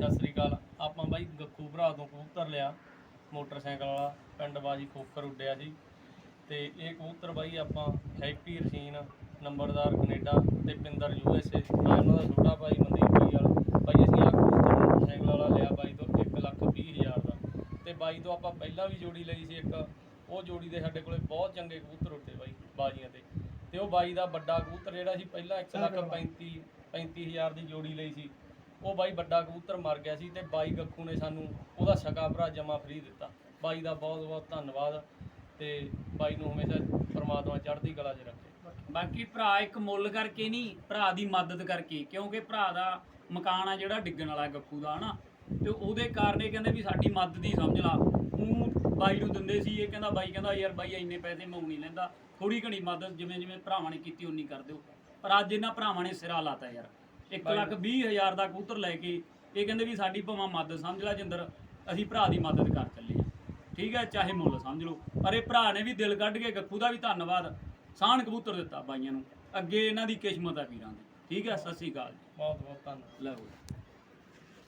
ਸਤਿ ਸ੍ਰੀ ਅਕਾਲ। ਆਪਾਂ ਬਾਈ ਗੱਖੂ ਭਰਾ ਤੋਂ ਕਬੂਤਰ ਲਿਆ। ਮੋਟਰਸਾਈਕਲ ਵਾਲਾ, ਪਿੰਡ ਬਾਜੀ ਖੋਖਰ ਉੱਡਿਆ ਸੀ। ਤੇ ਇਹ ਕਬੂਤਰ ਬਾਈ ਆਪਾਂ ਹੈਪੀ ਰਸ਼ੀਨ, ਨੰਬਰਦਾਰ ਕੈਨੇਡਾ ਤੇ ਪਿੰਦਰ ਯੂ ਐਸ ਏ। ਮੈਂ ਉਹਨਾਂ ਦਾ ਛੋਟਾ ਭਾਈ ਮਨਦੀਪ ਭਾਈ ਵਾਲਾ। ਬਾਈ ਅਸੀਂ ਆ ਕਬੂਤਰ ਮੋਟਰਸਾਈਕਲ ਵਾਲਾ ਲਿਆ ਬਾਈ ਤੋਂ 1 ਲੱਖ ਵੀਹ ਹਜ਼ਾਰ ਦਾ। ਤੇ ਬਾਈ ਤੋਂ ਆਪਾਂ ਪਹਿਲਾਂ ਵੀ ਜੋੜੀ ਲਈ ਸੀ ਇੱਕ। ਉਹ ਜੋੜੀ ਦੇ ਸਾਡੇ ਕੋਲੇ ਬਹੁਤ ਚੰਗੇ ਕਬੂਤਰ ਉੱਡੇ ਬਾਈ, ਬਾਜੀਆਂ ਤੇ। ਤੇ ਉਹ ਬਾਈ ਦਾ ਵੱਡਾ ਕਬੂਤਰ ਜਿਹੜਾ ਸੀ, ਪਹਿਲਾਂ 1 ਲੱਖ 35 35000 ਦੀ ਜੋੜੀ ਲਈ ਸੀ। ਉਹ ਬਾਈ ਵੱਡਾ ਕਬੂਤਰ ਮਰ ਗਿਆ ਸੀ ਤੇ ਬਾਈ ਗੱਖੂ ਨੇ ਸਾਨੂੰ ਉਹਦਾ ਸਕਾ ਭਰਾ ਜਮਾ ਫਰੀ ਦਿੱਤਾ। ਬਾਈ ਦਾ ਬਹੁਤ ਬਹੁਤ ਧੰਨਵਾਦ ਤੇ ਬਾਈ ਨੂੰ ਹਮੇਸ਼ਾ ਪਰਮਾਤਮਾ ਚੜ੍ਹਦੀ ਕਲਾ 'ਚ ਰੱਖੇ। ਬਾਕੀ ਭਰਾ ਇੱਕ ਮੁੱਲ ਕਰਕੇ ਨਹੀਂ, ਭਰਾ ਦੀ ਮਦਦ ਕਰਕੇ, ਕਿਉਂਕਿ ਭਰਾ ਦਾ ਮਕਾਨ ਆ ਜਿਹੜਾ ਡਿੱਗਣ ਵਾਲਾ ਗੱਫੂ ਦਾ, ਹਨਾ? ਤੇ ਉਹਦੇ ਕਾਰਨ ਇਹ ਕਹਿੰਦੇ ਵੀ ਸਾਡੀ ਮਦਦ ਹੀ ਸਮਝ ਲਾ। ਉਹ ਬਾਈ ਨੂੰ ਦਿੰਦੇ ਸੀ, ਇਹ ਕਹਿੰਦਾ, ਬਾਈ ਕਹਿੰਦਾ, ਯਾਰ ਬਾਈ ਇੰਨੇ ਪੈਸੇ ਮੈਂ ਨਹੀਂ ਲੈਂਦਾ। ਥੋੜੀ ਘਣੀ ਮਦਦ ਜਿਵੇਂ ਜਿਵੇਂ ਭਰਾਵਾਂ ਨੇ ਕੀਤੀ, ਉਨੀ ਕਰ ਦਿਓ। ਪਰ ਅੱਜ ਇਹਨਾਂ ਭਰਾਵਾਂ ਨੇ ਸਿਰਾ ਲਾਤਾ, ਯਾਰ। 1 ਬਾਈ- ਲੱਖ ਵੀਹ ਹਜ਼ਾਰ ਦਾ ਕਬੂਤਰ ਲੈ ਕੇ ਇਹ ਕਹਿੰਦੇ ਵੀ ਸਾਡੀ ਭਾਵੇਂ ਮਦਦ ਸਮਝ ਲਾ ਜਿੰਦਰ ਅਸੀਂ ਭਰਾ ਦੀ ਮਦਦ ਕਰ ਚੱਲੇ ਆ ਠੀਕ ਹੈ ਚਾਹੇ ਮੁੱਲ ਸਮਝ ਲਓ। ਪਰ ਇਹ ਭਰਾ ਨੇ ਵੀ ਦਿਲ ਕੱਢ ਕੇ ਗੱਖੂ ਦਾ ਵੀ ਧੰਨਵਾਦ ਸਾਨ ਕਬੂਤਰ ਦਿੱਤਾ ਬਾਈਆਂ ਨੂੰ। ਅੱਗੇ ਇਹਨਾਂ ਦੀ ਕਿਸਮਤ ਆ ਵੀਰਾਂ ਦੀ। ਠੀਕ ਹੈ ਸਤਿ ਸ੍ਰੀ ਅਕਾਲ ਜੀ। ਬਹੁਤ ਬਹੁਤ ਧੰਨਵਾਦ। ਲਓ